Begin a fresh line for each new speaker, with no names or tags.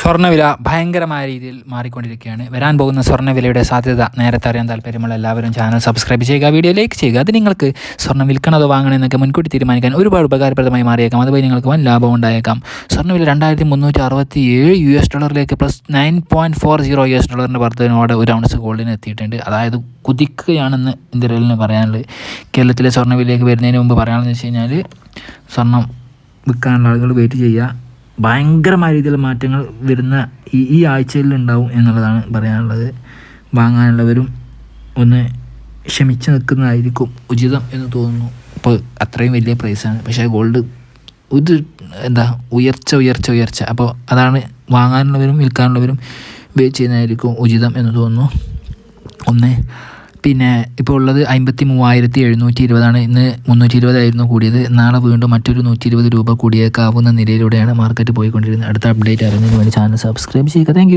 സ്വർണവില ഭയങ്കരമായ രീതിയിൽ മാറിക്കൊണ്ടിരിക്കുകയാണ്. വരാൻ പോകുന്ന സ്വർണവിലയുടെ സാധ്യത നേരത്തെ അറിയാൻ താല്പര്യമുള്ള എല്ലാവരും ചാനൽ സബ്സ്ക്രൈബ് ചെയ്യുക വീഡിയോ ലൈക്ക് ചെയ്യുക. അത് നിങ്ങൾക്ക് സ്വർണം വിൽക്കണതോ വാങ്ങണമെന്നൊക്കെ മുൻകൂട്ടി തീരുമാനിക്കാൻ ഒരുപാട് ഉപകാരപ്രദമായി മാറിയേക്കാം. അതുവഴി നിങ്ങൾക്ക് വൻ ലാഭം ഉണ്ടായേക്കാം. സ്വർണവില രണ്ടായിരത്തി മുന്നൂറ്റി അറുപത്തി ഏഴ് U S ഡോളറിലേക്ക് plus nine point four zero U S ഡോളറിന്റെ വർദ്ധനയോടെ ഒരു ഔൺസ് ഗോൾഡിന് എത്തിയിട്ടുണ്ട്. അതായത് കുതിക്കുകയാണെന്ന് ഇന്ത്യയിൽ പറയാനുള്ളത്. കേരളത്തിലെ സ്വർണവിലയിലേക്ക് വരുന്നതിന് മുമ്പ് പറയാമെന്ന് വെച്ച് കഴിഞ്ഞാൽ സ്വർണം വിൽക്കാനുള്ള ആളുകൾ വെയിറ്റ് ചെയ്യുക. ഭയങ്കരമായ രീതിയിൽ മാറ്റങ്ങൾ വരുന്ന ഈ ഈ ആഴ്ചയിൽ ഉണ്ടാവും എന്നുള്ളതാണ് പറയാനുള്ളത്. വാങ്ങാനുള്ളവരും ഒന്ന് ക്ഷമിച്ച് നിൽക്കുന്നതായിരിക്കും ഉചിതം എന്ന് തോന്നുന്നു. ഇപ്പോൾ അത്രയും വലിയ പ്രൈസാണ് പക്ഷേ ഗോൾഡ് ഒരു എന്താ ഉയർച്ച ഉയർച്ച ഉയർച്ച. അപ്പോൾ അതാണ് വാങ്ങാനുള്ളവരും വിൽക്കാനുള്ളവരും വെയിറ്റ് ചെയ്യുന്നതായിരിക്കും ഉചിതം എന്ന് തോന്നുന്നു. ഒന്ന് പിന്നെ ഇപ്പോൾ ഉള്ളത് അമ്പത്തി മൂവായിരത്തി എഴുന്നൂറ്റി ഇരുപതാണ് ഇന്ന് മുന്നൂറ്റി ഇരുപതായിരുന്നു കൂടിയത്. നാളെ വീണ്ടും മറ്റൊരു നൂറ്റി ഇരുപത് രൂപ കൂടിയേക്കാവുന്ന നിലയിലൂടെയാണ് മാർക്കറ്റ് പോയിക്കൊണ്ടിരുന്നത് അടുത്ത അപ്ഡേറ്റ് അറിഞ്ഞതിന് വേണ്ടി ചാനൽ സബ്സ്ക്രൈബ് ചെയ്യുക. താങ്ക്